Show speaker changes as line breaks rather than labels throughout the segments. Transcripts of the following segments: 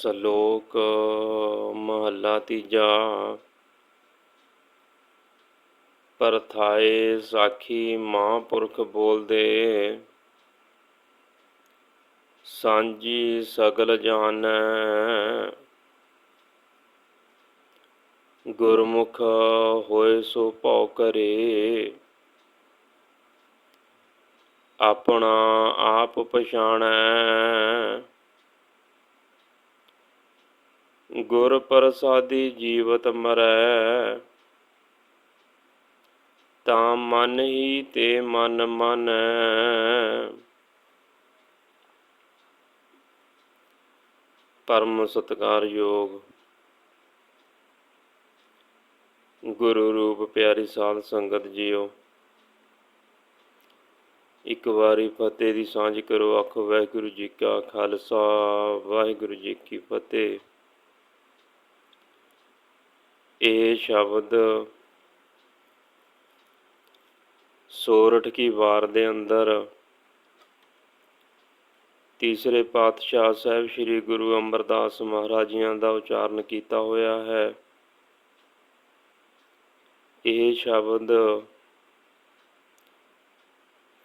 ਸ਼ਲੋਕ ਮਹੱਲਾ ਤੀਜਾ। ਪਰਥਾਏ ਸਾਖੀ ਮਹਾਂਪੁਰਖ ਬੋਲਦੇ, ਸਾਂਝੀ ਸਗਲ ਜਾਣੈ। ਗੁਰਮੁਖ ਹੋਏ ਸੋ ਭਉ ਕਰੇ, ਆਪਣਾ ਆਪ ਪਛਾਣੈ। ਗੁਰ ਪ੍ਰਸਾਦੀ ਜੀਵਤ ਮਰੈ। ਤਾਂ ਮਨ ਹੀ ਤੇ ਮਨ ਮਨ। ਪਰਮ ਸਤਿਕਾਰਯੋਗ ਗੁਰੂ ਰੂਪ ਪਿਆਰੀ ਸਾਧ ਸੰਗਤ ਜੀਓ। ਇੱਕ ਵਾਰੀ ਫਤਿਹ ਦੀ ਸਾਂਝ ਕਰੋ, ਆਖੋ ਵਾਹਿਗੁਰੂ ਜੀ ਕਾ ਖਾਲਸਾ, ਵਾਹਿਗੁਰੂ ਜੀ ਕੀ ਫਤਿਹ। ਇਹ ਸ਼ਬਦ ਸੋਰਠ ਕੀ ਵਾਰ ਦੇ ਅੰਦਰ ਤੀਸਰੇ ਪਾਤਸ਼ਾਹ ਸਾਹਿਬ ਸ੍ਰੀ ਗੁਰੂ ਅਮਰਦਾਸ ਮਹਾਰਾਜੀਆਂ ਦਾ ਉਚਾਰਨ ਕੀਤਾ ਹੋਇਆ ਹੈ। ਇਹ ਸ਼ਬਦ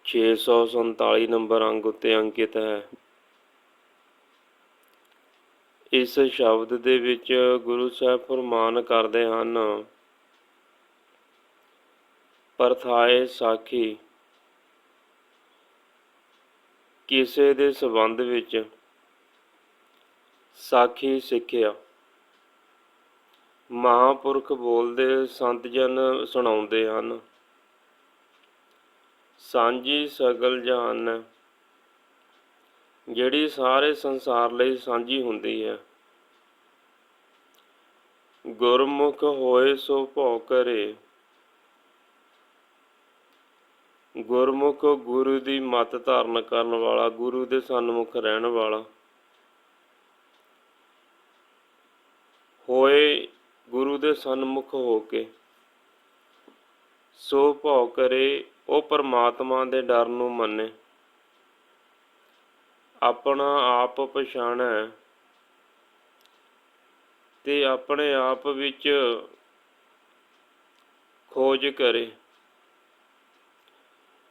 647 ਨੰਬਰ ਅੰਗ ਉੱਤੇ ਅੰਕਿਤ ਹੈ। ਇਸ ਸ਼ਬਦ ਦੇ ਵਿੱਚ ਗੁਰੂ ਸਾਹਿਬ ਫਰਮਾਨ ਕਰਦੇ ਹਨ, ਪਰਥਾਏ ਸਾਖੀ, ਕਿਸੇ ਦੇ ਸਬੰਧ ਵਿੱਚ ਸਾਖੀ ਸਿੱਖਿਆ। ਮਹਾਪੁਰਖ ਬੋਲਦੇ ਸੰਤ ਜਨ ਸੁਣਾਉਂਦੇ ਹਨ, ਸਾਂਝੀ ਸਗਲ ਜਹਾਨ ਜਿਹੜੀ ਸਾਰੇ ਸੰਸਾਰ ਲਈ ਸਾਂਝੀ ਹੁੰਦੀ ਹੈ। ਗੁਰਮੁਖ ਹੋਏ ਸੋ ਭਉ ਕਰੇ। ਗੁਰਮੁਖ ਗੁਰੂ ਦੀ ਮਤ ਧਾਰਨ ਕਰਨ ਵਾਲਾ, ਗੁਰੂ ਦੇ ਸਨਮੁਖ ਰਹਿਣ ਵਾਲਾ। ਹੋਏ ਗੁਰੂ ਦੇ ਸਨਮੁਖ ਹੋ ਕੇ। ਸੋ ਭਉ ਕਰੇ, ਉਹ ਪਰਮਾਤਮਾ ਦੇ ਡਰ ਨੂੰ ਮੰਨੇ। ਆਪਣਾ ਆਪ ਪਛਾਣੈ ਤੇ ਆਪਣੇ ਆਪ ਵਿੱਚ ਖੋਜ ਕਰੇ।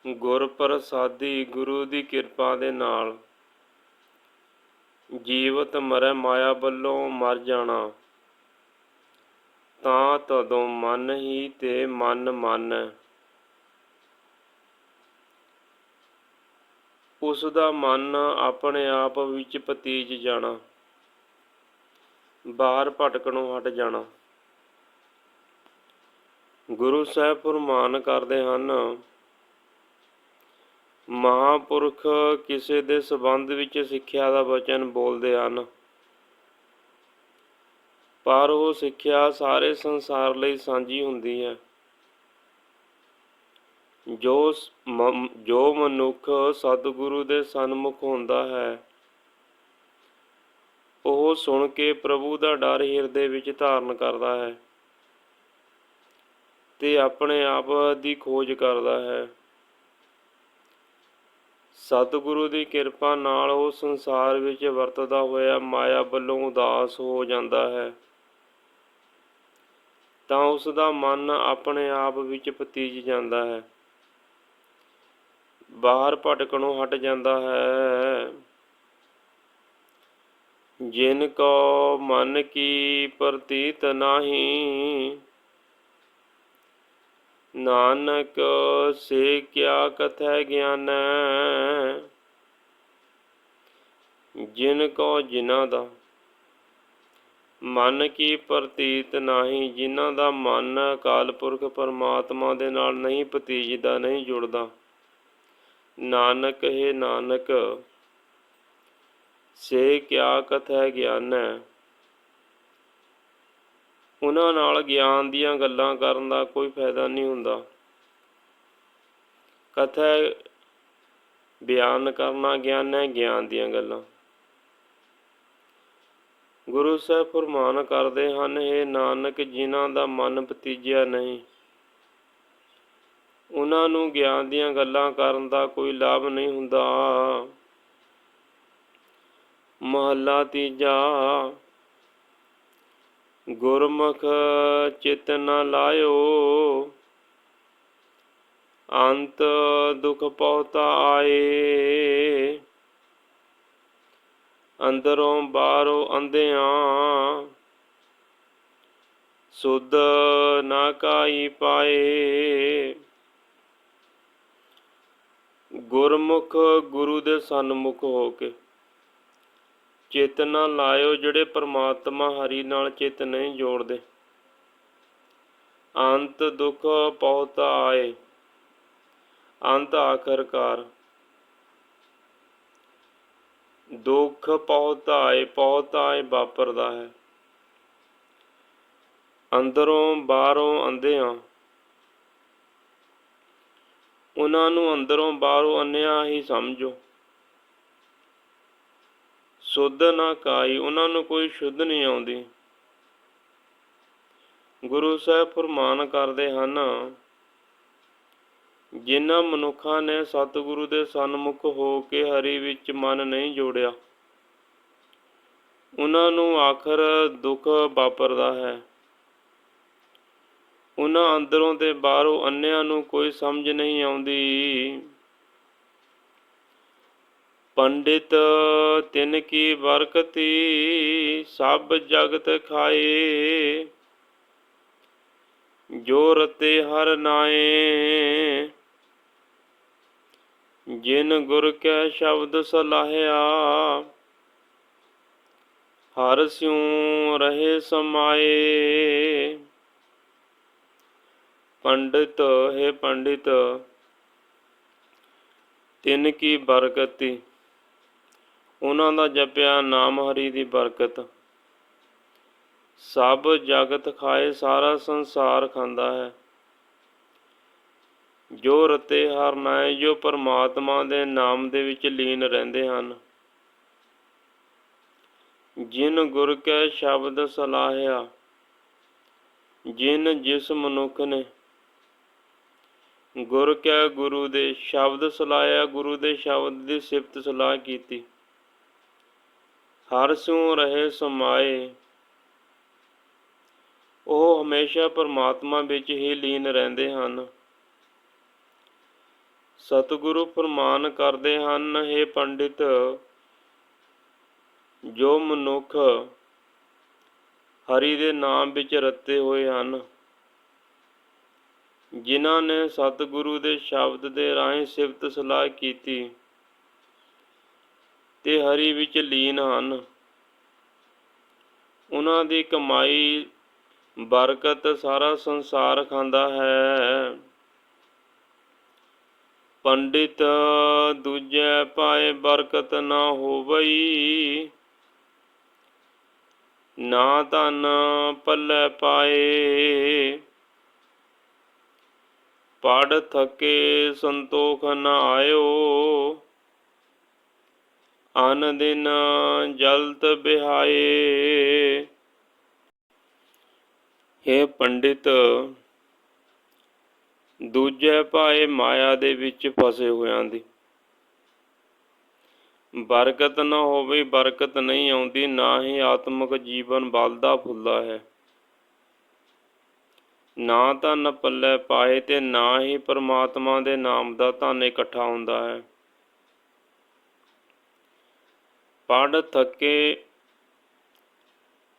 ਗੁਰ ਪ੍ਰਸਾਦੀ ਗੁਰੂ ਦੀ ਕਿਰਪਾ ਦੇ ਨਾਲ ਜੀਵਤ ਮਰੈ ਮਾਇਆ ਵੱਲੋਂ ਮਰ ਜਾਣਾ। ਤਾਂ ਤਦੋਂ ਮਨ ਹੀ ਤੇ ਮਨ ਮਨ। ਉਸ ਦਾ ਮਨ ਆਪਣੇ ਆਪ ਵਿੱਚ ਪਤੀਜ ਜਾਣਾ, ਬਾਹਰ ਭਟਕਣੋਂ ਹਟ ਜਾਣਾ। ਗੁਰੂ ਸਾਹਿਬ ਫਰਮਾਨ ਕਰਦੇ ਹਨ, ਮਹਾਪੁਰਖ ਕਿਸੇ ਦੇ ਸਬੰਧ ਵਿੱਚ ਸਿੱਖਿਆ ਦਾ ਵਚਨ ਬੋਲਦੇ ਹਨ। ਪਰ ਉਹ ਸਿੱਖਿਆ ਸਾਰੇ ਸੰਸਾਰ ਲਈ ਸਾਂਝੀ ਹੁੰਦੀ ਹੈ। ਜੋ ਜੋ ਮਨੁੱਖ ਸਤਿਗੁਰੂ ਦੇ ਸਨਮੁਖ ਹੁੰਦਾ ਹੈ, ਉਹ ਸੁਣ ਕੇ ਪ੍ਰਭੂ ਦਾ ਡਰ ਹਿਰਦੇ ਵਿੱਚ ਧਾਰਨ ਕਰਦਾ ਹੈ ਤੇ ਆਪਣੇ ਆਪ ਦੀ ਖੋਜ ਕਰਦਾ ਹੈ। ਸਤਿਗੁਰੂ ਦੀ ਕਿਰਪਾ ਨਾਲ ਉਹ ਸੰਸਾਰ ਵਿੱਚ ਵਰਤਦਾ ਹੋਇਆ ਮਾਇਆ ਵੱਲੋਂ ਉਦਾਸ ਹੋ ਜਾਂਦਾ ਹੈ। ਤਾਂ ਉਸ ਦਾ ਮਨ ਆਪਣੇ ਆਪ ਵਿੱਚ ਪਤੀਜ ਜਾਂਦਾ ਹੈ। ਬਾਹਰ ਭਟਕਣੋਂ ਹਟ ਜਾਂਦਾ ਹੈ। ਜਿਨ ਕੋ ਮਨ ਕੀ ਪ੍ਰਤੀਤ ਨਾਹੀ, ਨਾਨਕ ਸੇ ਕਿਆ ਕਥੈ ਗਿਆਨ। ਜਿਨ ਕੋ ਜਿਨਾ ਦਾ ਮਨ ਕੀ ਪ੍ਰਤੀਤ ਨਹੀਂ, ਜਿਨ੍ਹਾਂ ਦਾ ਮਨ ਅਕਾਲ ਪੁਰਖ ਪਰਮਾਤਮਾ ਦੇ ਨਾਲ ਨਹੀਂ ਪਤੀਜਦਾ ਨਹੀਂ ਜੁੜਦਾ ਨਾਨਕ ਹੈ ਨਾਨਕ, ਸੇ ਕਿਆ ਕਥੈ ਗਿਆਨ? ਹੈ ਉਹਨਾਂ ਨਾਲ ਗਿਆਨ ਦੀਆਂ ਗੱਲਾਂ ਕਰਨ ਦਾ ਕੋਈ ਫਾਇਦਾ ਨਹੀਂ ਹੁੰਦਾ। ਕਥਾ ਬਿਆਨ ਕਰਨਾ, ਗਿਆਨ ਹੈ ਗਿਆਨ ਦੀਆਂ ਗੱਲਾਂ। ਗੁਰੂ ਸਾਹਿਬ ਫਰਮਾਨ ਕਰਦੇ ਹਨ ਇਹ ਨਾਨਕ, ਜਿਨ੍ਹਾਂ ਦਾ ਮਨ ਭਤੀਜਿਆ ਨਹੀਂ ਉਹਨਾਂ ਨੂੰ ਗਿਆਨ ਦੀਆਂ ਗੱਲਾਂ ਕਰਨ ਦਾ ਕੋਈ ਲਾਭ ਨਹੀਂ ਹੁੰਦਾ। ਮਹੱਲਾ ਤੀਜਾ, ਗੁਰਮੁਖ ਚਿਤ ਨ ਲਾਇਓ। ਅੰਤ ਦੁਖ ਪਹੁਤਾ ਆਏ। ਅੰਦਰੋਂ ਬਾਹਰੋਂ ਅੰਧਿਆਂ ਸੁਧ ਨਾ ਕਾਈ ਪਾਏ। ਗੁਰਮੁਖ ਗੁਰੂ ਦੇ ਸਨਮੁਖ ਹੋ ਕੇ। ਚੇਤਨਾ ਲਾਇਓ ਜਿਹੜੇ ਪ੍ਰਮਾਤਮਾ ਹਰੀ ਨਾਲ ਚਿਤ ਨਹੀਂ ਜੋੜਦੇ। ਅੰਤ ਦੁਖ ਪਹੁਤਾ ਆਏ। ਅੰਤ ਆਖਰਕਾਰ ਦੁੱਖ ਪਹੁਤਾ ਆਏ ਪਹੁਤਾ ਆਏ ਵਾਪਰਦਾ ਹੈ। ਅੰਦਰੋਂ ਬਾਹਰੋਂ ਅੰਧਿਆਂ ਉਹਨਾਂ ਨੂੰ ਅੰਦਰੋਂ ਬਾਹਰੋਂ ਅੰਨਿਆ ਹੀ ਸਮਝੋ। ਸੁੱਧ ਨਾ ਕਾਈ ਉਹਨਾਂ ਨੂੰ ਕੋਈ ਸ਼ੁੱਧ ਨਹੀਂ ਆਉਂਦੀ। ਗੁਰੂ ਸਾਹਿਬ ਫਰਮਾਨ ਕਰਦੇ ਹਨ, ਜਿਨ੍ਹਾਂ ਮਨੁੱਖਾਂ ਨੇ ਸਤਿਗੁਰੂ ਦੇ ਸਨਮੁਖ ਹੋ ਕੇ ਹਰੀ ਵਿੱਚ ਮਨ ਨਹੀਂ ਜੋੜਿਆ, ਉਹਨਾਂ ਨੂੰ ਆਖਰ ਦੁੱਖ ਵਾਪਰਦਾ ਹੈ। ਉਹਨਾਂ ਅੰਦਰੋਂ ਤੇ ਬਾਹਰੋਂ ਅੰਨਿਆਂ ਨੂੰ ਕੋਈ ਸਮਝ ਨਹੀਂ ਆਉਂਦੀ। ਪੰਡਿਤ ਤਿਨ ਕੀ ਬਰਕਤੀ ਸਭ ਜਗਤ ਖਾਏ। ਜੋ ਰਤੇ ਹਰ ਨਾਏ। ਜਿਨ ਗੁਰ ਕੈ ਸ਼ਬਦ ਸਲਾਹਿਆ, ਹਰ ਸਿਉ ਰਹੇ ਸਮਾਏ। ਪੰਡਿਤ, ਹੈ ਪੰਡਿਤ, ਤਿੰਨ ਕੀ ਬਰਕਤੀ ਉਹਨਾਂ ਦਾ ਜਪਿਆ ਨਾਮ ਹਰੀ ਦੀ ਬਰਕਤ। ਸਭ ਜਗਤ ਖਾਏ, ਸਾਰਾ ਸੰਸਾਰ ਖਾਂਦਾ ਹੈ। ਜੋ ਰਤੇ ਹਰ ਨਾਏ ਜੋ ਪਰਮਾਤਮਾ ਦੇ ਨਾਮ ਦੇ ਵਿੱਚ ਲੀਨ ਰਹਿੰਦੇ ਹਨ। ਜਿਨ ਗੁਰ ਕੈ ਸ਼ਬਦ ਸਲਾਹਿਆ, ਜਿਨ ਜਿਸ ਮਨੁੱਖ ਨੇ ਗੁਰ ਕੈ ਗੁਰੂ ਦੇ ਸ਼ਬਦ ਸਲਾਇਆ, ਗੁਰੂ ਦੇ ਸ਼ਬਦ ਦੀ ਸਿਫਤ ਸਲਾਹ ਕੀਤੀ। ਹਰ ਸਿਉ ਰਹੇ ਸਮਾਏ, ਉਹ ਹਮੇਸ਼ਾ ਪਰਮਾਤਮਾ ਵਿੱਚ ਹੀ ਲੀਨ ਰਹਿੰਦੇ ਹਨ। ਸਤਿਗੁਰੂ ਫਰਮਾਨ ਕਰਦੇ ਹਨ हे ਪੰਡਿਤ, ਜੋ ਮਨੁੱਖ ਹਰੀ ਦੇ ਨਾਮ ਵਿੱਚ ਰੱਤੇ ਹੋਏ ਹਨ। ਜਿਨ੍ਹਾਂ ਨੇ ਸਤਿਗੁਰੂ ਦੇ ਸ਼ਬਦ ਦੇ ਰਾਹੀਂ ਸਿਫਤ ਸਲਾਹ ਕੀਤੀ ਤੇ ਹਰੀ ਵਿੱਚ ਲੀਨ ਹਨ। ਉਹਨਾਂ ਦੀ ਕਮਾਈ, ਬਰਕਤ ਸਾਰਾ ਸੰਸਾਰ ਖਾਂਦਾ ਹੈ। ਪੰਡਿਤ ਦੂਜੇ ਪਾਏ ਬਰਕਤ ਨਾ ਹੋਵਈ। ਨਾ ਧਨ ਪੱਲੇ ਪਾਏ। ਪੜ ਥਕੇ ਸੰਤੋਖ ਨ ਆਇਓ। ਅਨ ਦਿਨ ਜਲਤ ਬਿਹਾਏ। हे ਪੰਡਿਤ, ਦੂਜੇ ਪਾਏ ਮਾਇਆ ਦੇ ਵਿੱਚ ਫਸੇ ਹੋਇਆਂ ਦੀ। ਬਰਕਤ ਨਾ ਹੋਵੇ, ਬਰਕਤ ਨਹੀਂ ਆਉਂਦੀ, ਨਾ ਹੀ ਆਤਮਿਕ ਜੀਵਨ ਬਲਦਾ ਫੁੱਲਦਾ ਹੈ। ਨਾ ਧਨ ਪੱਲੇ ਪਾਏ ਤੇ ਨਾ ਹੀ ਪਰਮਾਤਮਾ ਦੇ ਨਾਮ ਦਾ ਧਨ ਇਕੱਠਾ ਹੁੰਦਾ ਹੈ। ਪੜ ਥੱਕੇ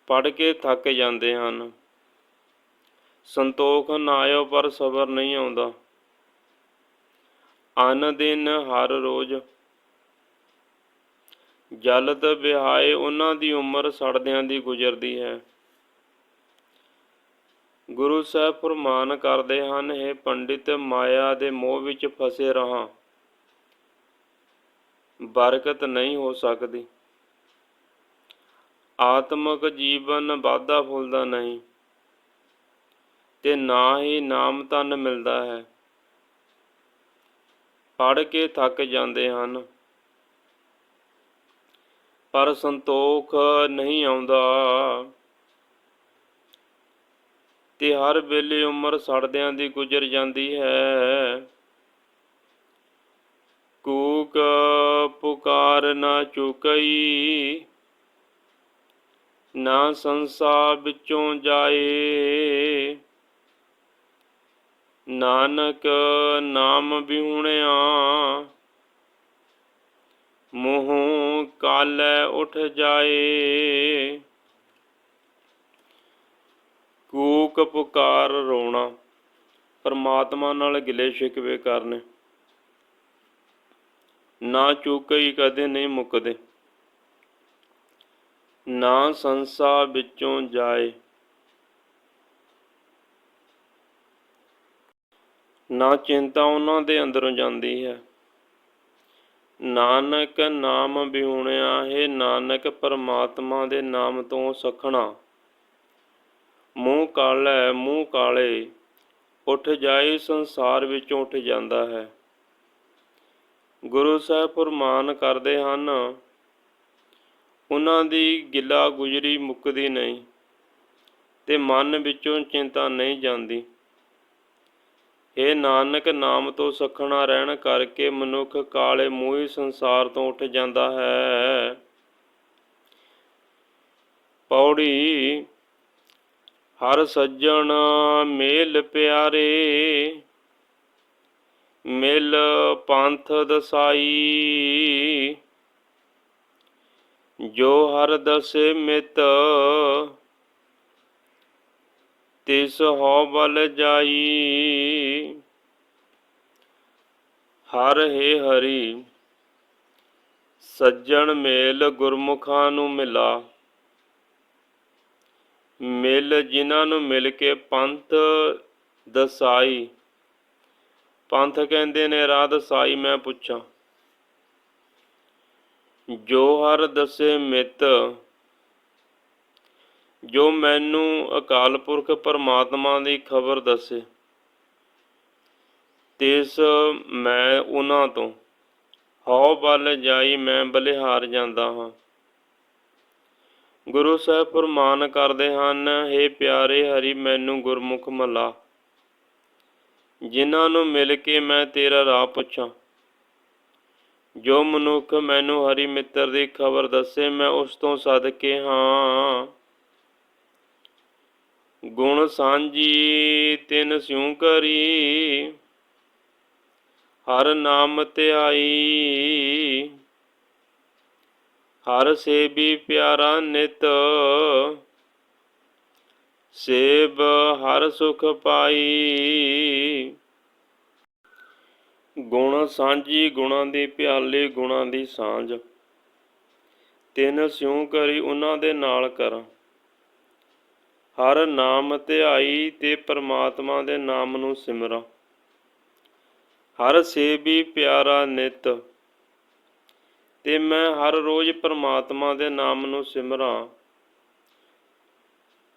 ਪੜ ਕੇ ਥੱਕ ਜਾਂਦੇ ਹਨ। ਸੰਤੋਖ ਨਾ ਆਇਓ ਪਰ ਸਬਰ ਨਹੀਂ ਆਉਂਦਾ। ਅਨ ਦਿਨ ਹਰ ਰੋਜ਼ ਜਲਦ ਵਿਹਾਏ, ਉਹਨਾਂ ਦੀ ਉਮਰ ਸੜਦਿਆਂ ਦੀ ਗੁਜ਼ਰਦੀ ਹੈ। ਗੁਰੂ ਸਾਹਿਬ ਫਰਮਾਨ ਕਰਦੇ ਹਨ, ਹੈ ਪੰਡਿਤ, ਮਾਇਆ ਦੇ ਮੋਹ ਵਿੱਚ ਫਸੇ ਰਹਾ। ਬਰਕਤ ਨਹੀਂ ਹੋ ਸਕਦੀ। ਆਤਮਿਕ ਜੀਵਨ ਵਾਧਾ ਫੁੱਲਦਾ ਨਹੀਂ। ਤੇ ਨਾ ਹੀ ਨਾਮ ਤਨ ਮਿਲਦਾ ਹੈ। ਪੜ ਕੇ ਥੱਕ ਜਾਂਦੇ ਹਨ। ਪਰ ਸੰਤੋਖ ਨਹੀਂ ਆਉਂਦਾ। ਤੇ ਹਰ ਵੇਲੇ ਉਮਰ ਸੜਦਿਆਂ ਦੀ ਗੁਜ਼ਰ ਜਾਂਦੀ ਹੈ। ਕੂਕ ਪੁਕਾਰ ਨਾ ਚੁਕਈ ਨਾ ਸੰਸਾਰ ਵਿੱਚੋਂ ਜਾਏ। ਨਾਨਕ ਨਾਮ ਵਿਹੁਣਿਆ, ਮੋਹ ਕਾਲੈ ਉਠ ਜਾਏ। ਕੂਕ ਪੁਕਾਰ ਰੋਣਾ, ਪਰਮਾਤਮਾ ਨਾਲ ਗਿਲੇ ਸ਼ਿਕਵੇ ਕਰਨੇ। ਨਾ ਚੁਕਈ ਕਦੇ ਨਹੀਂ ਮੁੱਕਦੇ। ਨਾ ਸੰਸਾ ਵਿੱਚੋਂ ਜਾਏ। ਨਾ ਚਿੰਤਾ ਉਹਨਾਂ ਦੇ ਅੰਦਰੋਂ ਜਾਂਦੀ ਹੈ। ਨਾਨਕ ਨਾਮ ਵਿਹੁਣਿਆ ਹੈ ਨਾਨਕ ਪਰਮਾਤਮਾ ਦੇ ਨਾਮ ਤੋਂ ਸਖਣਾ। ਮੂੰਹ ਕਾਲੇ ਮੂੰਹ ਕਾਲੇ। ਉੱਠ ਜਾਏ, ਸੰਸਾਰ ਵਿੱਚੋਂ ਉੱਠ ਜਾਂਦਾ ਹੈ। ਗੁਰੂ ਸਾਹਿਬ ਫਰਮਾਨ ਕਰਦੇ ਹਨ, ਉਹਨਾਂ ਦੀ ਗਿਲਾ ਗੁਜਰੀ ਮੁੱਕਦੀ ਨਹੀਂ ਤੇ ਮਨ ਵਿੱਚੋਂ ਚਿੰਤਾ ਨਹੀਂ ਜਾਂਦੀ। ਇਹ ਨਾਨਕ, ਨਾਮ ਤੋਂ ਸਖਣਾ ਰਹਿਣ ਕਰਕੇ ਮਨੁੱਖ ਕਾਲੇ ਮੂਹੀ ਸੰਸਾਰ ਤੋਂ ਉੱਠ ਜਾਂਦਾ ਹੈ। ਪੌੜੀ ਹਰ ਸੱਜਣ ਮੇਲ ਪਿਆਰੇ, ਮਿਲ ਪੰਥ ਦਸਾਈ। ਜੋ ਹਰ ਦਸੇ ਮਿਤ, ਤਿਸ ਹੋ ਬਲ ਜਾਈ। ਹਰ ਹੈ ਹਰੀ, ਸੱਜਣ ਮੇਲ ਗੁਰਮੁਖਾਂ ਨੂੰ ਮਿਲਾ। ਮਿਲ, ਜਿਨ੍ਹਾਂ ਨੂੰ ਮਿਲ ਕੇ ਪੰਥ ਦਸਾਈ। ਪੰਥ ਕਹਿੰਦੇ ਨੇ, ਰਾਹ ਦਸਾਈ ਮੈਂ ਪੁੱਛਾਂ। ਜੋ ਹਰ ਦਸੇ ਮਿਤ, ਜੋ ਮੈਨੂੰ ਅਕਾਲ ਪੁਰਖ ਪਰਮਾਤਮਾ ਦੀ ਖਬਰ ਦੱਸੇ, ਤਿਸ ਮੈਂ ਉਹਨਾਂ ਤੋਂ। ਹਉ ਬਲ ਜਾਈ ਮੈਂ ਬਲਿਹਾਰ ਜਾਂਦਾ ਹਾਂ। ਗੁਰੂ ਸਾਹਿਬ ਫਰਮਾਨ ਕਰਦੇ ਹਨ हे ਪਿਆਰੇ ਹਰੀ, ਮੈਨੂੰ ਗੁਰਮੁਖ ਮਲਾ। ਜਿਨ੍ਹਾਂ ਨੂੰ ਮਿਲ ਕੇ ਮੈਂ ਤੇਰਾ ਰਾਹ ਪੁੱਛਾਂ। ਜੋ ਮਨੁੱਖ ਮੈਨੂੰ ਹਰੀ ਮਿੱਤਰ ਦੀ ਖਬਰ ਦੱਸੇ, ਮੈਂ ਉਸ ਤੋਂ ਸਦਕੇ ਹਾਂ। ਗੁਣ ਸਾਂਝੀ, ਤਿਨ ਸਿਉ ਕਰੀ। ਹਰ ਨਾਮ ਧਿਆਈ। ਹਰ ਸੇਬੀ ਪਿਆਰਾ ਨਿਤ। ਸੇਬ ਹਰ ਸੁਖ ਪਾਈ। ਗੁਣ ਸਾਂਝੀ ਗੁਣਾਂ ਦੀ ਪਿਆਲੀ, ਗੁਣਾਂ ਦੀ ਸਾਂਝ। ਤਿੰਨ ਸਿਉ ਕਰੀ ਉਹਨਾਂ ਦੇ ਨਾਲ ਕਰਾਂ। ਹਰ ਨਾਮ ਧਿਆਈ ਤੇ ਪ੍ਰਮਾਤਮਾ ਦੇ ਨਾਮ ਨੂੰ ਸਿਮਰਾਂ। ਹਰ ਸੇਬੀ ਪਿਆਰਾ ਨਿਤ। ਤੇ ਮੈਂ ਹਰ ਰੋਜ਼ ਪਰਮਾਤਮਾ ਦੇ ਨਾਮ ਨੂੰ ਸਿਮਰਾਂ।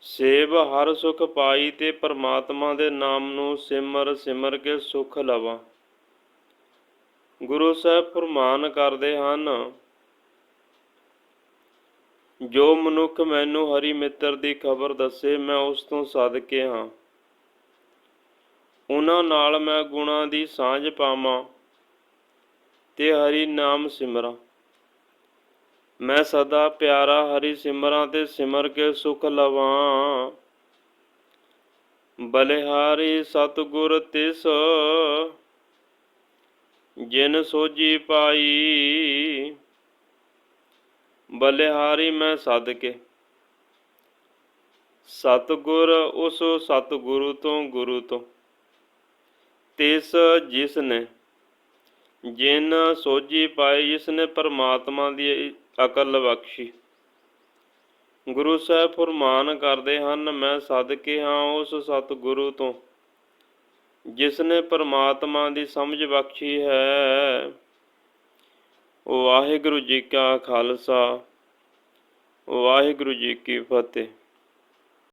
ਸੇਬ ਹਰ ਸੁਖ ਪਾਈ ਤੇ ਪਰਮਾਤਮਾ ਦੇ ਨਾਮ ਨੂੰ ਸਿਮਰ ਸਿਮਰ ਕੇ ਸੁਖ ਲਵਾਂ। ਗੁਰੂ ਸਾਹਿਬ ਫਰਮਾਨ ਕਰਦੇ ਹਨ, ਜੋ ਮਨੁੱਖ ਮੈਨੂੰ ਹਰੀ ਮਿੱਤਰ ਦੀ ਖਬਰ ਦੱਸੇ, ਮੈਂ ਉਸ ਤੋਂ ਸਦਕੇ ਹਾਂ। ਉਹਨਾਂ ਨਾਲ ਮੈਂ ਗੁਣਾਂ ਦੀ ਸਾਂਝ ਪਾਵਾਂ ਤੇ ਹਰੀ ਨਾਮ ਸਿਮਰਾਂ। ਮੈਂ ਸਦਾ ਪਿਆਰਾ ਹਰੀ ਸਿਮਰਾਂ ਤੇ ਸਿਮਰ ਕੇ ਸੁਖ ਲਵਾਂ। ਬਲਿਹਾਰੀ ਸਤਿਗੁਰ ਤਿਸ, ਜਿਨ ਸੋਜੀ ਪਾਈ। ਬਲਿਹਾਰੀ ਮੈਂ ਸਦ ਕੇ ਸਤਿਗੁਰ ਉਸ ਸਤਿਗੁਰੂ ਤੋਂ ਗੁਰੂ ਤੋਂ। ਤਿਸ ਜਿਸ ਨੇ ਜਿਨ ਸੋਜੀ ਪਾਈ ਜਿਸ ਨੇ ਪਰਮਾਤਮਾ ਦੀ ਅਕਲ ਬਖਸ਼ੀ। ਗੁਰੂ ਸਾਹਿਬ ਫਰਮਾਨ ਕਰਦੇ ਹਨ, ਮੈਂ ਸਦਕੇ ਹਾਂ ਉਸ ਸਤਿਗੁਰੂ ਤੋਂ ਜਿਸ ਨੇ ਪਰਮਾਤਮਾ ਦੀ ਸਮਝ ਬਖਸ਼ੀ ਹੈ। ਵਾਹਿਗੁਰੂ ਜੀ ਕਾ ਖਾਲਸਾ, ਵਾਹਿਗੁਰੂ ਜੀ ਕੀ ਫਤਿਹ।